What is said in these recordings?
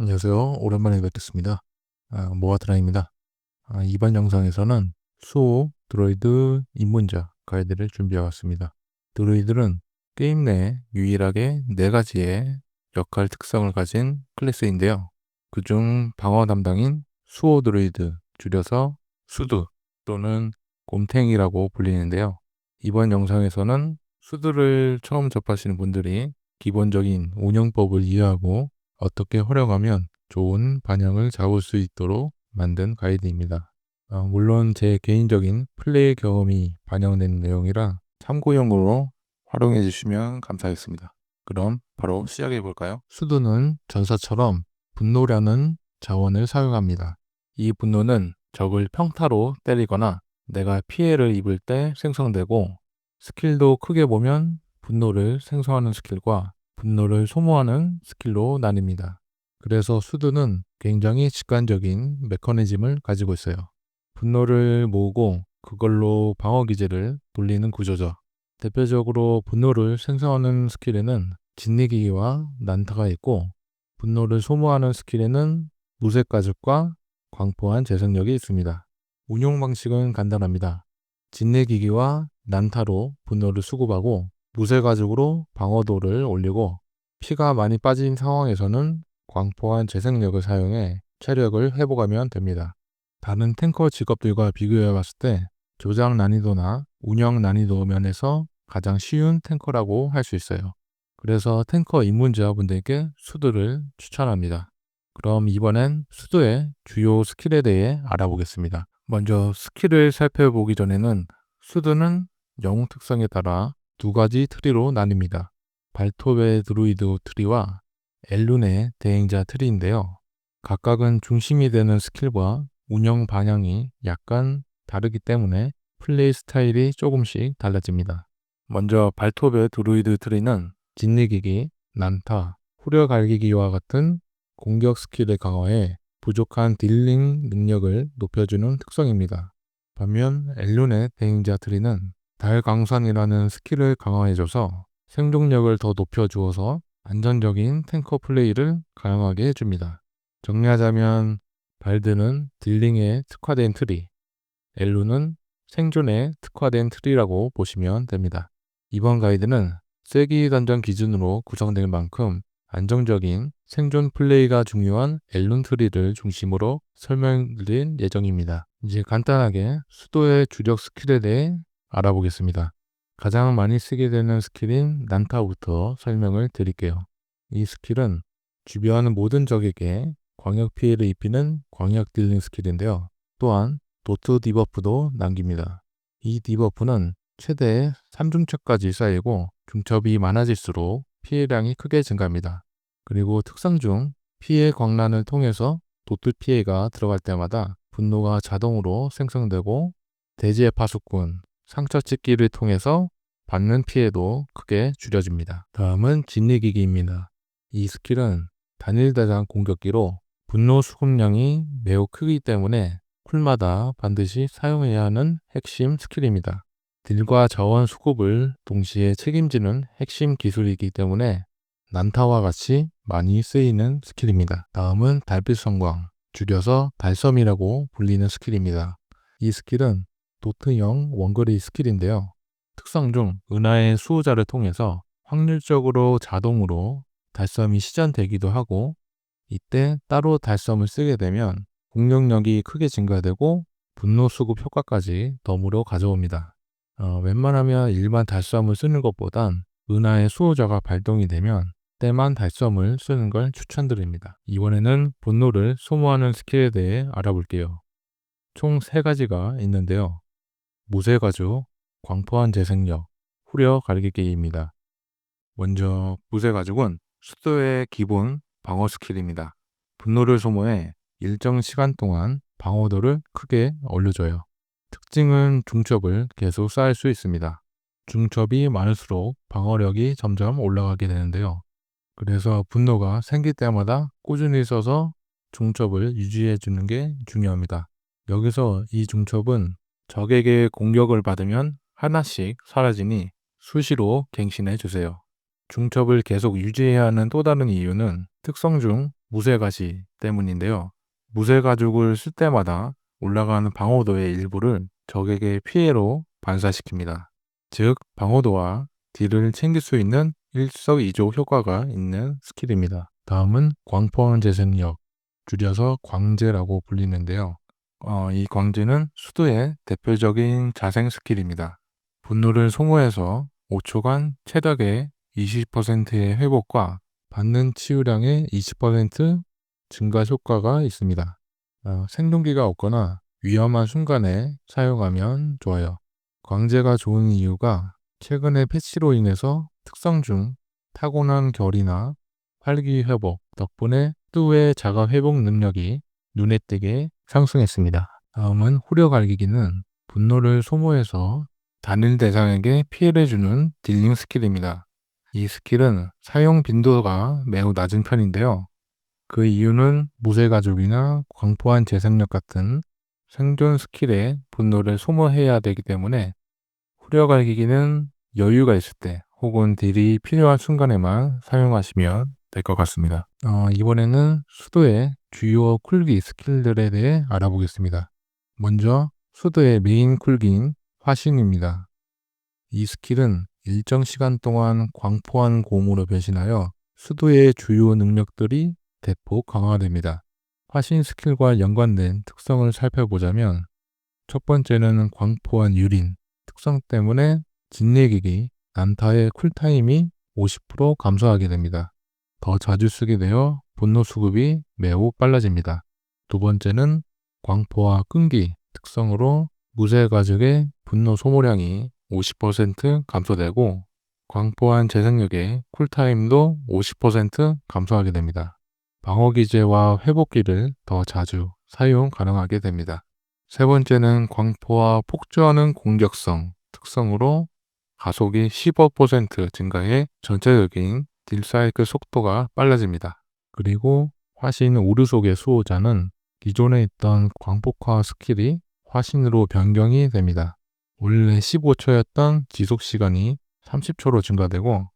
안녕하세요. 오랜만에 뵙겠습니다. 아, 모아드라입니다. 아, 이번 영상에서는 수호 드로이드 입문자 가이드를 준비해왔습니다. 드로이드는 게임 내 유일하게 네 가지의 역할 특성을 가진 클래스인데요. 그중 방어 담당인 수호 드로이드, 줄여서 수드 또는 곰탱이라고 불리는데요. 이번 영상에서는 수드를 처음 접하시는 분들이 기본적인 운영법을 이해하고 어떻게 활용하면 좋은 반영을 잡을 수 있도록 만든 가이드입니다. 어, 물론 제 개인적인 플레이 경험이 반영된 내용이라 참고용으로 활용해 주시면 감사하겠습니다. 그럼 바로 시작해 볼까요? 수두는 전사처럼 분노라는 자원을 사용합니다. 이 분노는 적을 평타로 때리거나 내가 피해를 입을 때 생성되고 스킬도 크게 보면 분노를 생성하는 스킬과 분노를 소모하는 스킬로 나뉩니다. 그래서 수두는 굉장히 직관적인 메커니즘을 가지고 있어요. 분노를 모으고 그걸로 방어 기제를 돌리는 구조죠. 대표적으로 분노를 생성하는 스킬에는 진리기기와 난타가 있고 분노를 소모하는 스킬에는 무쇠가죽과 광포한 재생력이 있습니다. 운용 방식은 간단합니다. 진내기기와 난타로 분노를 수급하고 무쇠 가죽으로 방어도를 올리고 피가 많이 빠진 상황에서는 광포한 재생력을 사용해 체력을 회복하면 됩니다. 다른 탱커 직업들과 비교해 봤을 때 조작 난이도나 운영 난이도 면에서 가장 쉬운 탱커라고 할 수 있어요. 그래서 탱커 입문자분들께 수드를 추천합니다. 그럼 이번엔 수드의 주요 스킬에 대해 알아보겠습니다. 먼저 스킬을 살펴보기 전에는 수드는 영웅 특성에 따라 두 가지 트리로 나뉩니다. 발톱의 드루이드 트리와 엘룬의 대행자 트리인데요. 각각은 중심이 되는 스킬과 운영 방향이 약간 다르기 때문에 플레이 스타일이 조금씩 달라집니다. 먼저 발톱의 드루이드 트리는 진리기기, 난타, 후려 갈기기와 같은 공격 스킬을 강화해 부족한 딜링 능력을 높여주는 특성입니다. 반면 엘룬의 대행자 트리는 달강산이라는 스킬을 강화해줘서 생존력을 더 높여주어서 안전적인 탱커 플레이를 가능하게 해줍니다. 정리하자면 발드는 딜링에 특화된 트리, 엘루는 생존에 특화된 트리라고 보시면 됩니다. 이번 가이드는 세기 단전 기준으로 구성될 만큼 안정적인 생존 플레이가 중요한 엘룬 트리를 중심으로 설명드릴 예정입니다. 이제 간단하게 수도의 주력 스킬에 대해 알아보겠습니다. 가장 많이 쓰게 되는 스킬인 난타부터 설명을 드릴게요. 이 스킬은 주변 모든 적에게 광역 피해를 입히는 광역 딜링 스킬인데요. 또한 도트 디버프도 남깁니다. 이 디버프는 최대 3중첩까지 쌓이고 중첩이 많아질수록 피해량이 크게 증가합니다. 그리고 특성 중 피해 광란을 통해서 도트 피해가 들어갈 때마다 분노가 자동으로 생성되고 대지의 파수꾼, 상처 찍기를 통해서 받는 피해도 크게 줄여집니다. 다음은 진리기기입니다. 이 스킬은 단일 대장 공격기로 분노 수급량이 매우 크기 때문에 쿨마다 반드시 사용해야 하는 핵심 스킬입니다. 딜과 자원 수급을 동시에 책임지는 핵심 기술이기 때문에 난타와 같이 많이 쓰이는 스킬입니다. 다음은 달빛 성광, 줄여서 달섬이라고 불리는 스킬입니다. 이 스킬은 도트형 원거리 스킬인데요. 특성 중 은하의 수호자를 통해서 확률적으로 자동으로 달섬이 시전되기도 하고 이때 따로 달섬을 쓰게 되면 공격력이 크게 증가되고 분노 수급 효과까지 덤으로 가져옵니다. 어, 웬만하면 일반 달섬을 쓰는 것보단 은하의 수호자가 발동이 되면 때만 달섬을 쓰는 걸 추천드립니다. 이번에는 분노를 소모하는 스킬에 대해 알아볼게요. 총 3가지가 있는데요. 무쇠가죽, 광포한 재생력, 후려 갈기기입니다. 먼저 무쇠가죽은 수도의 기본 방어 스킬입니다. 분노를 소모해 일정 시간 동안 방어도를 크게 올려줘요. 특징은 중첩을 계속 쌓을 수 있습니다. 중첩이 많을수록 방어력이 점점 올라가게 되는데요. 그래서 분노가 생길 때마다 꾸준히 써서 중첩을 유지해 주는 게 중요합니다. 여기서 이 중첩은 적에게 공격을 받으면 하나씩 사라지니 수시로 갱신해 주세요. 중첩을 계속 유지해야 하는 또 다른 이유는 특성 중 무쇠가시 때문인데요. 무쇠가죽을 쓸 때마다 올라가는 방어도의 일부를 적에게 피해로 반사시킵니다. 즉, 방어도와 딜을 챙길 수 있는 일석이조 효과가 있는 스킬입니다. 다음은 광포한 재생력, 줄여서 광재라고 불리는데요. 어, 이 광재는 수도의 대표적인 자생 스킬입니다. 분노를 소모해서 5초간 체력의 20%의 회복과 받는 치유량의 20% 증가 효과가 있습니다. 어, 생존기가 없거나 위험한 순간에 사용하면 좋아요. 광재가 좋은 이유가 최근의 패치로 인해서 특성 중 타고난 결이나 활기 회복 덕분에 뚜의 자가 회복 능력이 눈에 띄게 상승했습니다. 다음은 후려 갈기기는 분노를 소모해서 단일 대상에게 피해를 주는 딜링 스킬입니다. 이 스킬은 사용 빈도가 매우 낮은 편인데요. 그 이유는 무쇠가죽이나 광포한 재생력 같은 생존 스킬에 분노를 소모해야 되기 때문에 후려갈기기는 여유가 있을 때 혹은 딜이 필요한 순간에만 사용하시면 될 것 같습니다. 어, 이번에는 수도의 주요 쿨기 스킬들에 대해 알아보겠습니다. 먼저 수도의 메인 쿨기인 화신입니다. 이 스킬은 일정 시간 동안 광포한 곰으로 변신하여 수도의 주요 능력들이 대폭 강화됩니다. 화신 스킬과 연관된 특성을 살펴보자면 첫 번째는 광포한 유린 특성 때문에 진내기기 난타의 쿨타임이 50% 감소하게 됩니다. 더 자주 쓰게 되어 분노 수급이 매우 빨라집니다. 두 번째는 광포와 끈기 특성으로 무쇠 가죽의 분노 소모량이 50% 감소되고 광포한 재생력의 쿨타임도 50% 감소하게 됩니다. 방어 기제와 회복기를 더 자주 사용 가능하게 됩니다. 세 번째는 광포와 폭주하는 공격성 특성으로 가속이 15% 증가해 전체적인 딜사이클 속도가 빨라집니다. 그리고 화신 오르속의 수호자는 기존에 있던 광폭화 스킬이 화신으로 변경이 됩니다. 원래 15초였던 지속 시간이 30초로 증가되고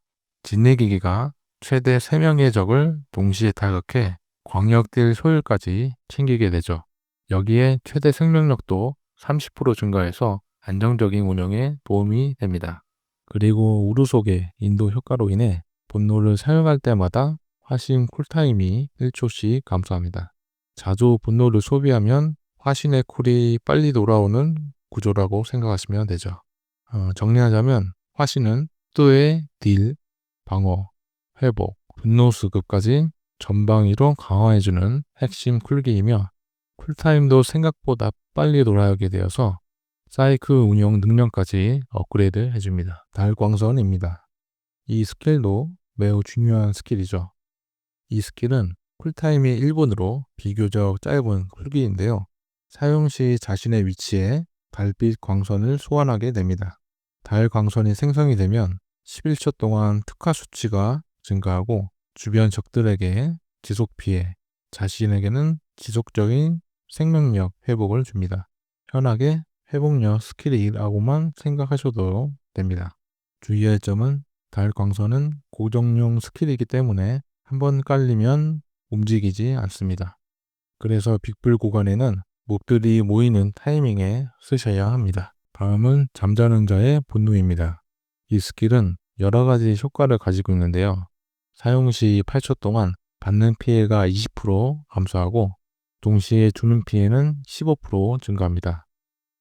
진내기기가 최대 3명의 적을 동시에 타격해 광역딜 소율까지 챙기게 되죠. 여기에 최대 생명력도 30% 증가해서 안정적인 운영에 도움이 됩니다. 그리고 우르속의 인도 효과로 인해 분노를 사용할 때마다 화신 쿨타임이 1초씩 감소합니다. 자주 분노를 소비하면 화신의 쿨이 빨리 돌아오는 구조라고 생각하시면 되죠. 어, 정리하자면 화신은 또의 딜, 방어, 회복, 분노 수급까지 전방위로 강화해주는 핵심 쿨기이며 쿨타임도 생각보다 빨리 돌아오게 되어서 사이클 운영 능력까지 업그레이드 해줍니다. 달광선입니다. 이 스킬도 매우 중요한 스킬이죠. 이 스킬은 쿨타임이 1분으로 비교적 짧은 쿨기인데요. 사용 시 자신의 위치에 달빛 광선을 소환하게 됩니다. 달 광선이 생성이 되면 11초 동안 특화 수치가 증가하고 주변 적들에게 지속 피해, 자신에게는 지속적인 생명력 회복을 줍니다. 편하게 회복력 스킬이라고만 생각하셔도 됩니다. 주의할 점은 달 광선은 고정용 스킬이기 때문에 한번 깔리면 움직이지 않습니다. 그래서 빅불 구간에는 몹들이 모이는 타이밍에 쓰셔야 합니다. 다음은 잠자는 자의 분노입니다. 이 스킬은 여러 가지 효과를 가지고 있는데요. 사용 시 8초 동안 받는 피해가 20% 감소하고 동시에 주는 피해는 15% 증가합니다.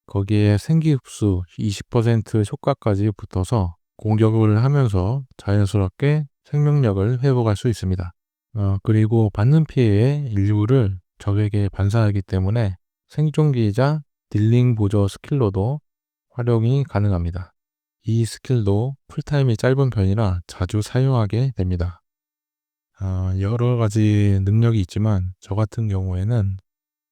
거기에 생기 흡수 20% 효과까지 붙어서 공격을 하면서 자연스럽게 생명력을 회복할 수 있습니다. 어, 그리고 받는 피해의 일부를 적에게 반사하기 때문에 생존기이자 딜링 보조 스킬로도 활용이 가능합니다. 이 스킬도 풀타임이 짧은 편이라 자주 사용하게 됩니다. 어, 여러 가지 능력이 있지만 저 같은 경우에는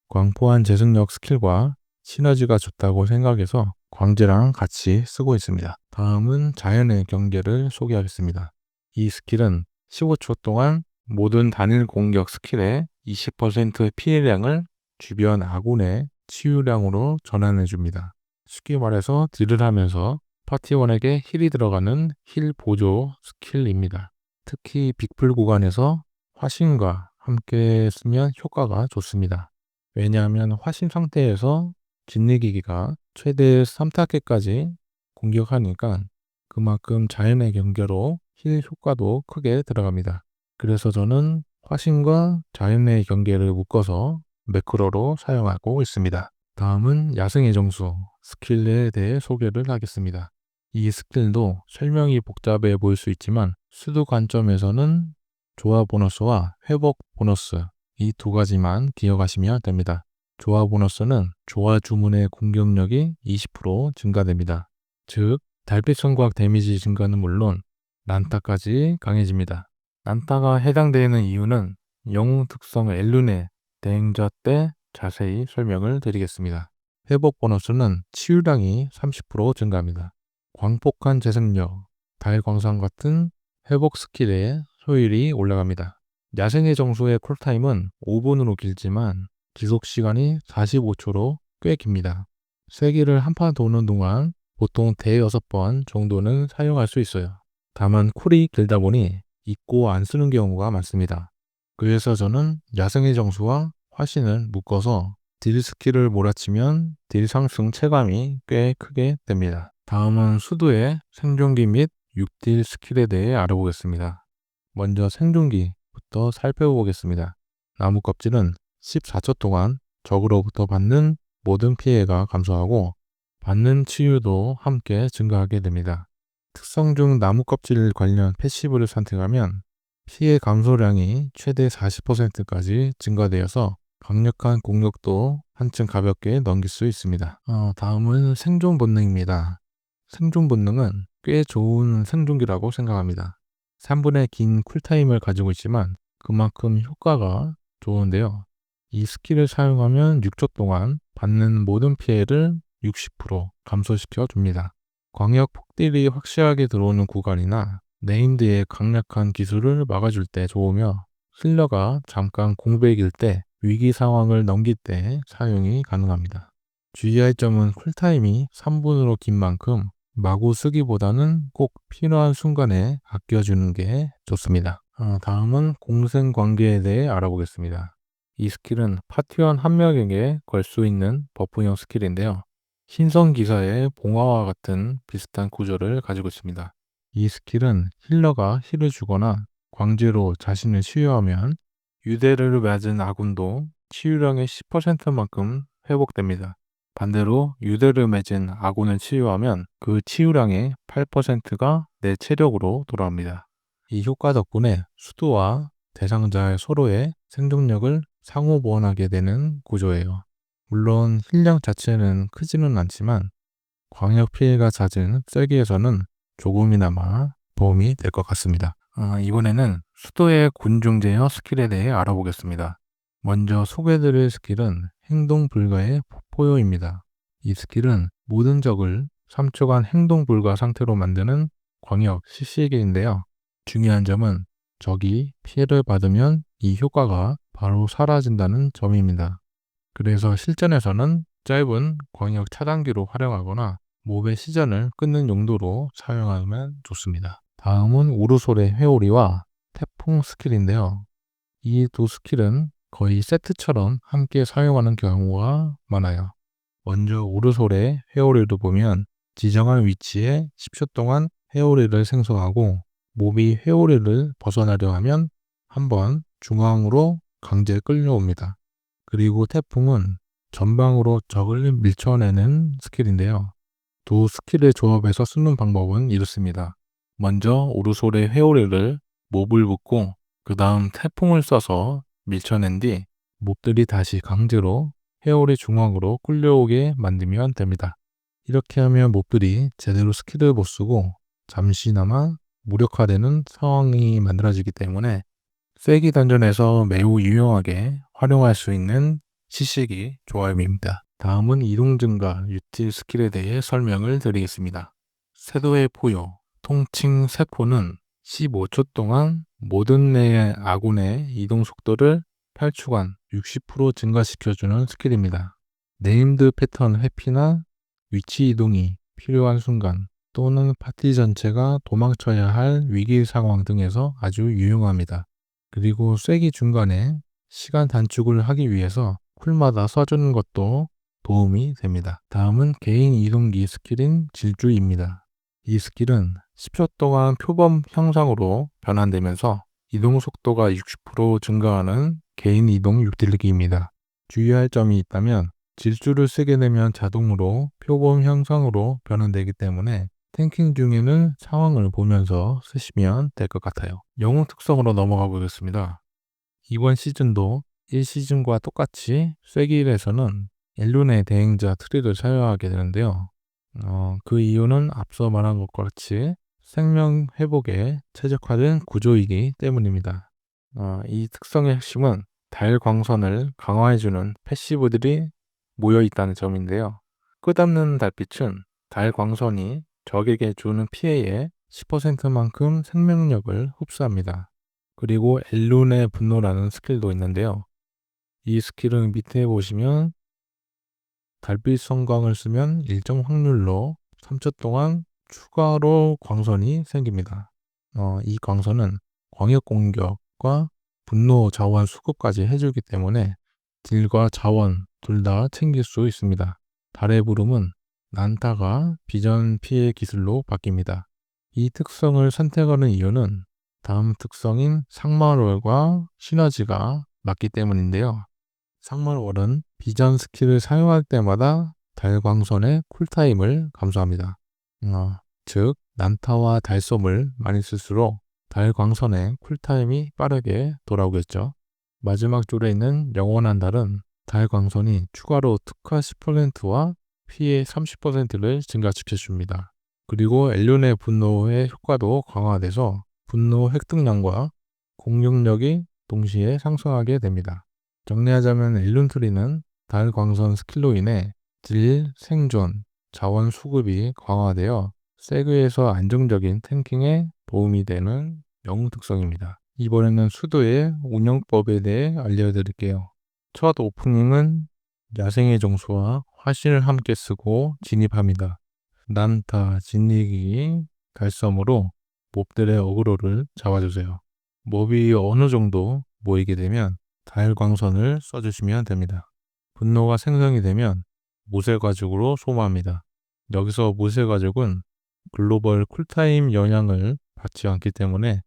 광포한 재생력 스킬과 시너지가 좋다고 생각해서 광재랑 같이 쓰고 있습니다. 다음은 자연의 경계를 소개하겠습니다. 이 스킬은 15초 동안 모든 단일 공격 스킬의 20% 피해량을 주변 아군의 치유량으로 전환해 줍니다. 쉽게 말해서 딜을 하면서 파티원에게 힐이 들어가는 힐 보조 스킬입니다. 특히 빅풀 구간에서 화신과 함께 쓰면 효과가 좋습니다. 왜냐하면 화신 상태에서 진리기기가 최대 3타켓까지 공격하니까 그만큼 자연의 경계로 힐 효과도 크게 들어갑니다. 그래서 저는 화신과 자연의 경계를 묶어서 매크로로 사용하고 있습니다. 다음은 야생의 정수 스킬에 대해 소개를 하겠습니다. 이 스킬도 설명이 복잡해 보일 수 있지만 수도 관점에서는 조화 보너스와 회복 보너스 이 두 가지만 기억하시면 됩니다. 조화 보너스는 조화 주문의 공격력이 20% 증가됩니다. 즉, 달빛 성곽 데미지 증가는 물론 난타까지 강해집니다. 난타가 해당되는 이유는 영웅 특성 엘룬의 대행자 때 자세히 설명을 드리겠습니다. 회복 보너스는 치유량이 30% 증가합니다. 광폭한 재생력, 달 광선 같은 회복 스킬의 효율이 올라갑니다. 야생의 정수의 쿨타임은 5분으로 길지만 지속 시간이 45초로 꽤 깁니다. 세기를 한 판 도는 동안 보통 대여섯 번 정도는 사용할 수 있어요. 다만 쿨이 길다 보니 잊고 안 쓰는 경우가 많습니다. 그래서 저는 야생의 정수와 화신을 묶어서 딜 스킬을 몰아치면 딜 상승 체감이 꽤 크게 됩니다. 다음은 수도의 생존기 및 6딜 스킬에 대해 알아보겠습니다. 먼저 생존기부터 살펴보겠습니다. 나무 껍질은 14초 동안 적으로부터 받는 모든 피해가 감소하고 받는 치유도 함께 증가하게 됩니다. 특성 중 나무 껍질 관련 패시브를 선택하면 피해 감소량이 최대 40%까지 증가되어서 강력한 공격도 한층 가볍게 넘길 수 있습니다. 어, 다음은 생존 본능입니다. 생존 본능은 꽤 좋은 생존기라고 생각합니다. 3분의 긴 쿨타임을 가지고 있지만 그만큼 효과가 좋은데요. 이 스킬을 사용하면 6초 동안 받는 모든 피해를 60% 감소시켜 줍니다. 광역 폭딜이 확실하게 들어오는 구간이나 네임드의 강력한 기술을 막아줄 때 좋으며 힐러가 잠깐 공백일 때 위기 상황을 넘길 때 사용이 가능합니다. 주의할 점은 쿨타임이 3분으로 긴 만큼 마구 쓰기보다는 꼭 필요한 순간에 아껴주는 게 좋습니다. 어, 다음은 공생 관계에 대해 알아보겠습니다. 이 스킬은 파티원 한 명에게 걸 수 있는 버프형 스킬인데요. 신성 기사의 봉화와 같은 비슷한 구조를 가지고 있습니다. 이 스킬은 힐러가 힐을 주거나 광제로 자신을 치유하면 유대를 맞은 아군도 치유량의 10%만큼 회복됩니다. 반대로 유대를 맺은 아군을 치유하면 그 치유량의 8%가 내 체력으로 돌아옵니다. 이 효과 덕분에 수도와 대상자의 서로의 생존력을 상호 보완하게 되는 구조예요. 물론 힐량 자체는 크지는 않지만 광역 피해가 잦은 썰기에서는 조금이나마 도움이 될 것 같습니다. 어, 이번에는 수도의 군중 제어 스킬에 대해 알아보겠습니다. 먼저 소개드릴 스킬은 행동 불가의 포효입니다. 이 스킬은 모든 적을 3초간 행동 불가 상태로 만드는 광역 CC기인데요. 중요한 점은 적이 피해를 받으면 이 효과가 바로 사라진다는 점입니다. 그래서 실전에서는 짧은 광역 차단기로 활용하거나 몹의 시전을 끊는 용도로 사용하면 좋습니다. 다음은 우르솔의 회오리와 태풍 스킬인데요. 이 두 스킬은 거의 세트처럼 함께 사용하는 경우가 많아요. 먼저 오르솔의 회오리를 보면 지정한 위치에 10초 동안 회오리를 생성하고 몹이 회오리를 벗어나려 하면 한번 중앙으로 강제 끌려옵니다. 그리고 태풍은 전방으로 적을 밀쳐내는 스킬인데요. 두 스킬의 조합해서 쓰는 방법은 이렇습니다. 먼저 오르솔의 회오리를 몹을 붙고 그 다음 태풍을 써서 밀쳐낸 뒤 몹들이 다시 강제로 회오리 중앙으로 끌려오게 만들면 됩니다. 이렇게 하면 몹들이 제대로 스킬을 못 쓰고 잠시나마 무력화되는 상황이 만들어지기 때문에 쐐기 던전에서 매우 유용하게 활용할 수 있는 시식이 조합입니다. 다음은 이동 증가 유틸 스킬에 대해 설명을 드리겠습니다. 세도의 포효, 통칭 세포는 15초 동안 모든 내 아군의 이동 속도를 8초간 60% 증가시켜주는 스킬입니다. 네임드 패턴 회피나 위치 이동이 필요한 순간 또는 파티 전체가 도망쳐야 할 위기 상황 등에서 아주 유용합니다. 그리고 쐐기 중간에 시간 단축을 하기 위해서 쿨마다 써주는 것도 도움이 됩니다. 다음은 개인 이동기 스킬인 질주입니다. 이 스킬은 10초 동안 표범 형상으로 변환되면서 이동 속도가 60% 증가하는 개인 이동 육딜기입니다. 주의할 점이 있다면 질주를 쓰게 되면 자동으로 표범 형상으로 변환되기 때문에 탱킹 중에는 상황을 보면서 쓰시면 될 것 같아요. 영웅 특성으로 넘어가 보겠습니다. 이번 시즌도 1시즌과 똑같이 쐐길에서는 엘룬의 대행자 트리를 사용하게 되는데요. 어, 그 이유는 앞서 말한 것과 같이 생명 회복에 최적화된 구조이기 때문입니다. 어, 이 특성의 핵심은 달 광선을 강화해주는 패시브들이 모여 있다는 점인데요. 끝없는 달빛은 달 광선이 적에게 주는 피해의 10%만큼 생명력을 흡수합니다. 그리고 엘룬의 분노라는 스킬도 있는데요. 이 스킬은 밑에 보시면 달빛 성광을 쓰면 일정 확률로 3초 동안 추가로 광선이 생깁니다. 어, 이 광선은 광역 공격과 분노 자원 수급까지 해주기 때문에 딜과 자원 둘 다 챙길 수 있습니다. 달의 부름은 난타가 비전 피해 기술로 바뀝니다. 이 특성을 선택하는 이유는 다음 특성인 상마월과 시너지가 맞기 때문인데요. 상마월은 비전 스킬을 사용할 때마다 달광선의 쿨타임을 감소합니다. 어, 즉 난타와 달솜을 많이 쓸수록 달광선의 쿨타임이 빠르게 돌아오겠죠. 마지막 줄에 있는 영원한 달은 달광선이 추가로 특화 10%와 피해 30%를 증가시켜줍니다. 그리고 엘륜의 분노의 효과도 강화돼서 분노 획득량과 공격력이 동시에 상승하게 됩니다. 정리하자면 엘룬트리는 달 광선 스킬로 인해 질, 생존, 자원 수급이 강화되어 세그에서 안정적인 탱킹에 도움이 되는 영웅 특성입니다. 이번에는 수도의 운영법에 대해 알려드릴게요. 첫 오프닝은 야생의 정수와 화신을 함께 쓰고 진입합니다. 난타, 진리기, 달섬으로 몹들의 어그로를 잡아주세요. 몹이 어느 정도 모이게 되면 달광선을 써주시면 됩니다. 분노가 생성이 되면 모세가죽으로 소모합니다. 여기서 모세가죽은 글로벌 쿨타임 영향을 받지 않기 때문에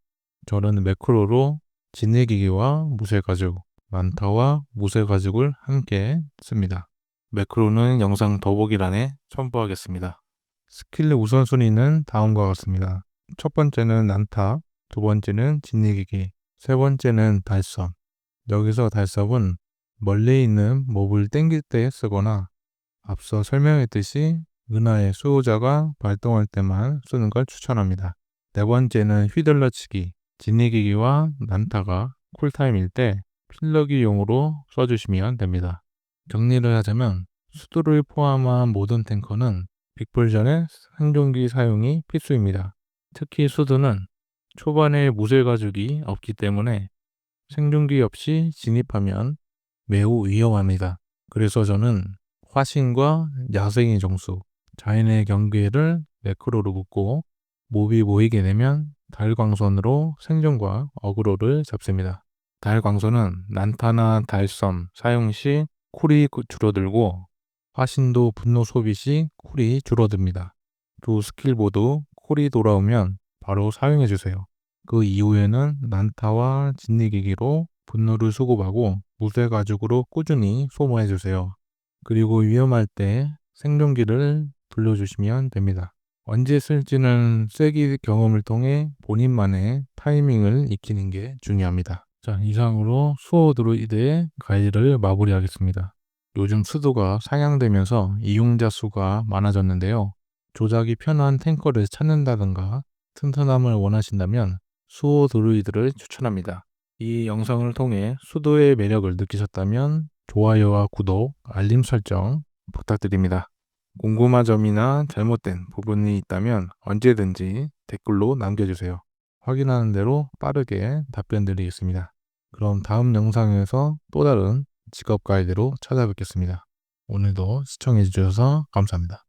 저는 매크로로 진내기기와 무쇠가죽, 만타와 무쇠가죽을 함께 씁니다. 매크로는 영상 더보기란에 첨부하겠습니다. 스킬 우선순위는 다음과 같습니다. 첫 번째는 난타, 두 번째는 진리기기, 세 번째는 달섬. 여기서 달섬은 멀리 있는 몹을 땡길 때 쓰거나 앞서 설명했듯이 은하의 수호자가 발동할 때만 쓰는 걸 추천합니다. 네 번째는 휘둘러치기, 진리기기와 난타가 쿨타임일 때 필러기용으로 써주시면 됩니다. 정리를 하자면 수도를 포함한 모든 탱커는 빅불전의 생존기 사용이 필수입니다. 특히 수도는 초반에 무쇠 가죽이 없기 때문에 생존기 없이 진입하면 매우 위험합니다. 그래서 저는 화신과 야생의 정수, 자연의 경계를 매크로로 묶고 몹이 모이게 되면 달광선으로 생존과 어그로를 잡습니다. 달광선은 난타나 달섬 사용 시 쿨이 줄어들고 화신도 분노 소비 시 쿨이 줄어듭니다. 두 스킬 모두 쿨이 돌아오면 바로 사용해 주세요. 그 이후에는 난타와 진리기기로 분노를 수급하고 무쇠 가죽으로 꾸준히 소모해 주세요. 그리고 위험할 때 생존기를 돌려주시면 됩니다. 언제 쓸지는 쐐기 경험을 통해 본인만의 타이밍을 익히는 게 중요합니다. 자, 이상으로 수호 드로이드의 가이드를 마무리하겠습니다. 요즘 수도가 상향되면서 이용자 수가 많아졌는데요. 조작이 편한 탱커를 찾는다든가 튼튼함을 원하신다면 수호 드루이드를 추천합니다. 이 영상을 통해 수도의 매력을 느끼셨다면 좋아요와 구독, 알림 설정 부탁드립니다. 궁금한 점이나 잘못된 부분이 있다면 언제든지 댓글로 남겨주세요. 확인하는 대로 빠르게 답변 드리겠습니다. 그럼 다음 영상에서 또 다른 직업 가이드로 찾아뵙겠습니다. 오늘도 시청해주셔서 감사합니다.